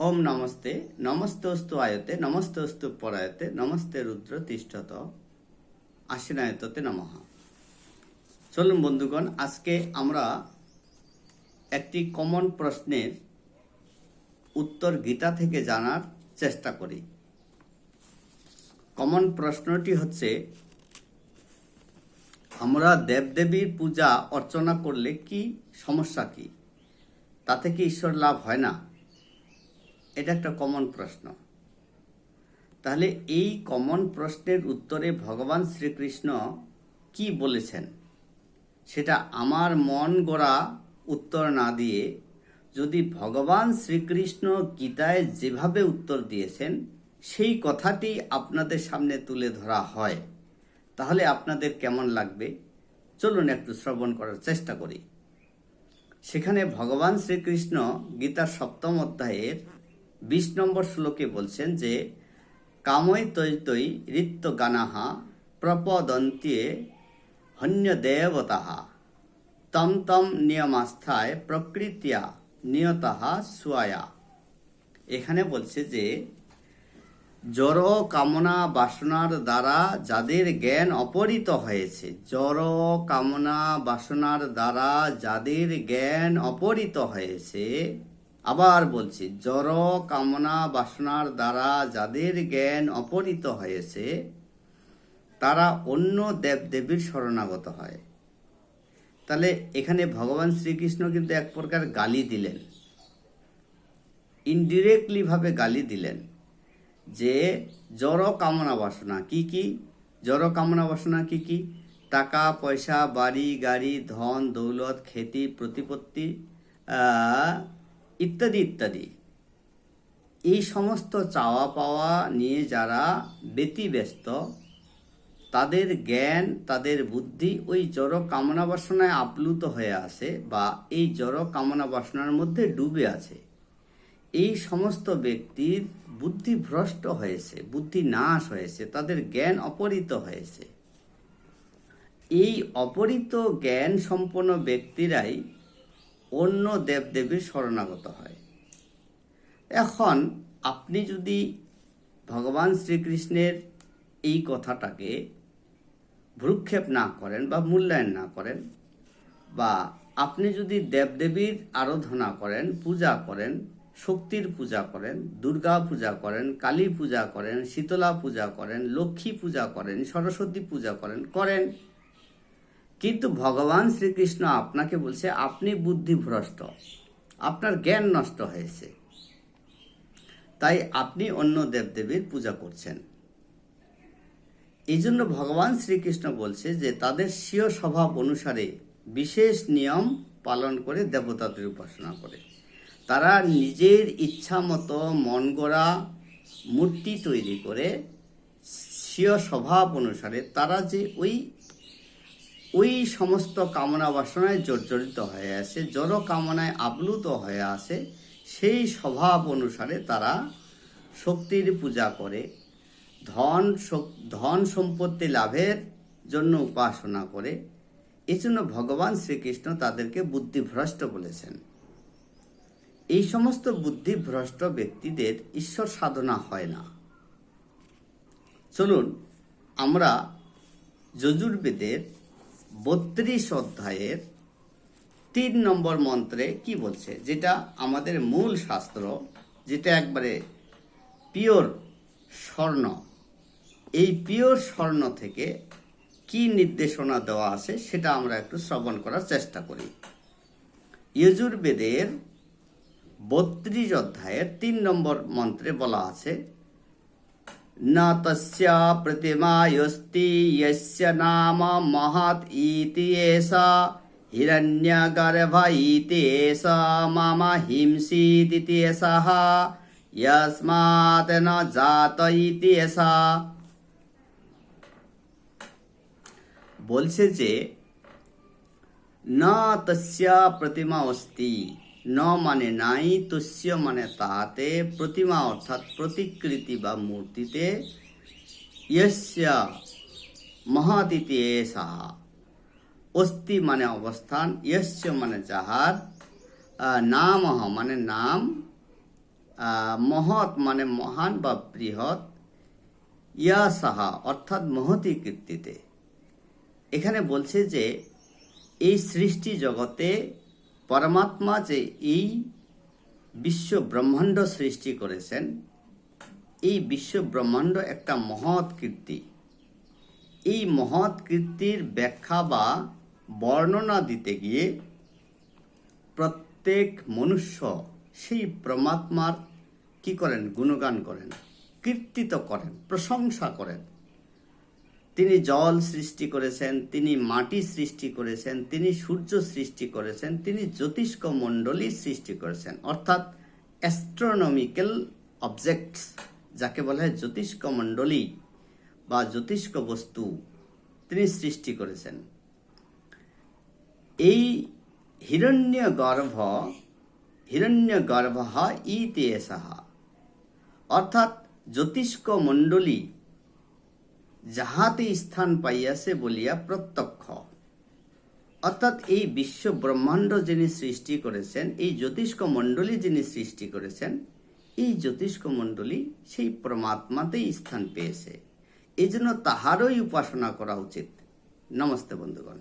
ওম নমস্তে, নমস্তস্তু আয়তে, নমস্তস্তু পরায়তে, নমস্তে রুদ্র তিষ্ঠত আশিনায়ততে নমঃ। চলুন বন্ধুগণ, আজকে আমরা একটি কমন প্রশ্নের উত্তর গীতা থেকে জানার চেষ্টা করি। কমন প্রশ্নটি হচ্ছে, আমরা দেবদেবীর পূজা অর্চনা করলে কি সমস্যা কি? তাতে কি ঈশ্বর লাভ হয় না? এটা একটা কমন প্রশ্ন। তাহলে এই কমন প্রশ্নের উত্তরে ভগবান শ্রীকৃষ্ণ কি বলেছেন? সেটা আমার মন গড়া উত্তর না দিয়ে যদি ভগবান শ্রীকৃষ্ণ গীতায় যেভাবে উত্তর দিয়েছেন, সেই কথাটি আপনাদের সামনে তুলে ধরা হয়। তাহলে আপনাদের কেমন লাগবে? চলুন একটু শ্রবণ করার চেষ্টা করি। সেখানে ভগবান শ্রীকৃষ্ণ গীতার সপ্তম অধ্যায়ের বিশ নম্বর শ্লোকে বলছেন যে, কামৈ তৈ তৈ ঋত্য গানাহা প্রপদন্ত্যে হন্য দেবতাহা তম তম নিয়মাস্থায় প্রকৃতিয়া নিয়তাহা সুয়ায়া। এখানে বলছে যে জড় কামনা, বাসনার দ্বারা যাদের জ্ঞান অপহৃত হয়েছে জড় কামনা, বাসনার দ্বারা যাদের জ্ঞান অপহৃত হয়েছে আবার বলছি জড় কামনা, বাসনার দ্বারা যাদের জ্ঞান অপহৃত হয়েছে, তারা অন্য দেবদেবীর শরণাগত হয়। তাহলে এখানে ভগবান শ্রীকৃষ্ণ কিন্তু এক প্রকার গালি দিলেন। ইনডিরেক্টলি ভাবে গালি দিলেন যে জড় কামনা, বাসনা কি কি? জড় কামনা, বাসনা কি কি? টাকা, পয়সা, বাড়ি, গাড়ি, ধন, দৌলত খ্যাতি প্রতিপত্তি ইত্যাদি ইত্যাদি। এই সমস্ত চাওয়া পাওয়া নিয়ে যারা ব্যতিব্যস্ত, তাদের জ্ঞান, তাদের বুদ্ধি ওই জড় কামনা বাসনায় আপ্লুত হয়ে আছে বা এই জড় কামনা বাসনার মধ্যে ডুবে আছে। এই সমস্ত ব্যক্তির বুদ্ধি ভ্রষ্ট হয়েছে, বুদ্ধি নাশ হয়েছে, তাদের জ্ঞান অপহৃত হয়েছে। এই অপহৃত জ্ঞান সম্পন্ন ব্যক্তিরাই অন্য দেবদেবীর শরণাগত হয়। এখন আপনি যদি ভগবান শ্রীকৃষ্ণের এই কথাটাকে ভ্রুক্ষেপ না করেন বা মূল্যায়ন না করেন বা আপনি যদি দেবদেবীর আরাধনা করেন, পূজা করেন, শক্তির পূজা করেন, দুর্গা পূজা করেন, কালী পূজা করেন, শীতলা পূজা করেন, লক্ষ্মী পূজা করেন, সরস্বতী পূজা করেন করেন কিন্তু ভগবান শ্রীকৃষ্ণ আপনাকে বলছে, আপনি বুদ্ধিভ্রষ্ট। আপনার জ্ঞান নষ্ট হয়েছে। তাই আপনি অন্য দেবদেবীর পূজা করছেন। এই জন্য ভগবান শ্রীকৃষ্ণ বলছে যে, তাদের স্বীয় স্বভাব অনুসারে বিশেষ নিয়ম পালন করে দেবতাদের উপাসনা করে। তারা নিজের ইচ্ছা মতো মন গড়া মূর্তি তৈরি করে স্বীয় স্বভাব অনুসারে তারা যে ওই ওই সমস্ত কামনা বাসনায় জর্জরিত হয়ে আছে জড় কামনায় আপ্লুত হয়ে আছে সেই স্বভাব অনুসারে তারা শক্তির পূজা করে, ধন ধন সম্পত্তি লাভের জন্য উপাসনা করে। এজন্য ভগবান শ্রীকৃষ্ণ তাদেরকে বুদ্ধিভ্রষ্ট বলেছেন। এই সমস্ত বুদ্ধিভ্রষ্ট ব্যক্তিদের ঈশ্বর সাধনা হয় না। চলুন আমরা যজুর্বেদের বত্রিশ অধ্যায়ের তিন নম্বর মন্ত্রে কি বলছে? যেটা আমাদের মূল শাস্ত্র, যেটা একবারে পিওর স্বর্ণ। এই পিওর স্বর্ণ থেকে কি নির্দেশনা দেওয়া আছে সেটা আমরা একটু শ্রবণ করার চেষ্টা করি। যজুর্বেদের বত্রিশ অধ্যায়ের তিন নম্বর মন্ত্রে বলা আছে न तस्य प्रतिमायस्ति यस्य नाम महत् इति एषा हिरण्यगर्भ इति एषा मम हिंसीदिति एषः यस्मात् न जात इति एषा বলছে যে না তস্যা প্রতিমা অস্তি ন মানে নাই, তস্য মানে তাহাতে প্রতিমা অর্থাৎ প্রতিকৃতি বা মূর্তিতে, ইয়স্য মহাদিতি এসা অস্তি মানে অবস্থান, ইয়স্য মানে যাহার নাম মানে নাম মহৎ মানে মহান বা বৃহৎ ইয়া সাহা অর্থাৎ মহতি কীর্তিতে। এখানে বলছে যে, এই সৃষ্টি জগতে পরমাত্মা যে এই বিশ্ব ব্রহ্মাণ্ড সৃষ্টি করেছেন, এই বিশ্ব ব্রহ্মাণ্ড একটা মহৎ কীর্তি। এই মহৎ কীর্তির ব্যাখ্যা বা বর্ণনা দিতে গিয়ে প্রত্যেক মনুষ্য সেই পরমাত্মার কি করেন? গুণগান করেন, কীর্তিত করেন, প্রশংসা করেন। তিনি জল সৃষ্টি করেছেন, তিনি মাটি সৃষ্টি করেছেন, তিনি সূর্য সৃষ্টি করেছেন, তিনি জ্যোতিষ্ক মণ্ডলী সৃষ্টি করেছেন। অর্থাৎ অ্যাস্ট্রোনমিক্যাল অবজেক্টস যাকে বলা হয় জ্যোতিষ্ক মণ্ডলী বা জ্যোতিষ্ক বস্তু, তিনি সৃষ্টি করেছেন। এই হিরণ্য গর্ভ হিরণ্য গর্ভ ইতিহাস অর্থাৎ জ্যোতিষ্ক মণ্ডলী যাহাতে স্থান পাইয়াছে বলিয়া প্রত্যক্ষ। অর্থাৎ এই বিশ্ব ব্রহ্মাণ্ড যিনি সৃষ্টি করেছেন, এই জ্যোতিষ্ক মণ্ডলী যিনি সৃষ্টি করেছেন, এই জ্যোতিষ্ক মণ্ডলী সেই পরমাত্মাতেই স্থান পেয়েছে। এই জন্য তাহারই উপাসনা করা উচিত। নমস্তে বন্ধুগণ।